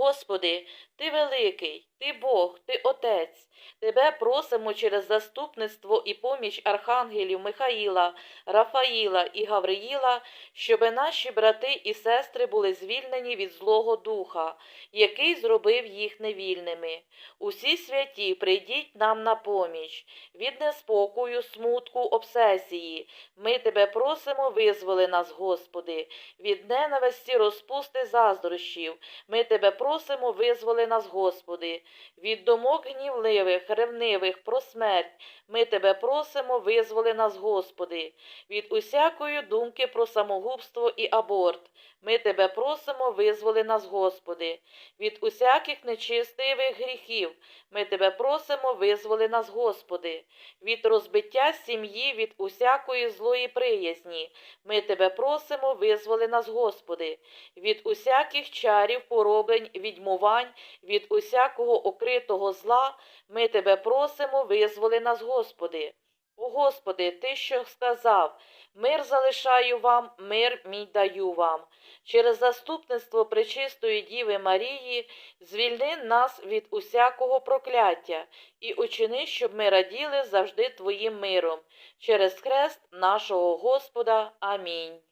Господи, Ти великий, Ти Бог, Ти Отець. Тебе просимо через заступництво і поміч архангелів Михаїла, Рафаїла і Гавриїла, щоби наші брати і сестри були звільнені від Злого Духа, який зробив їх невільними. Усі святі, прийдіть нам на поміч, від неспокою, смутку, обсесії. Ми тебе просимо, визволи нас, Господи, від ненависті, розпусти заздрощів. Ми тебе просимо, визволи нас, Господи, від думок гнівливих, ревнивих, про смерть. Ми тебе просимо, визволи нас, Господи, від усякої думки про самогубство і аборт. Ми тебе просимо, визволи нас, Господи, від усяких нечистивих гріхів. Ми тебе просимо, визволи нас, Господи, від розбиття сім'ї, від усякої злої приязні. Ми тебе просимо, визволи нас, Господи, від усяких чарів, пороблень, відьмувань, від усякого окритого зла. Ми тебе просимо, визволи нас, Господи. О Господи, Ти що сказав, мир залишаю вам, мир мій даю вам. Через заступництво Пречистої Діви Марії звільни нас від усякого прокляття і учини, щоб ми раділи завжди Твоїм миром. Через хрест нашого Господа. Амінь.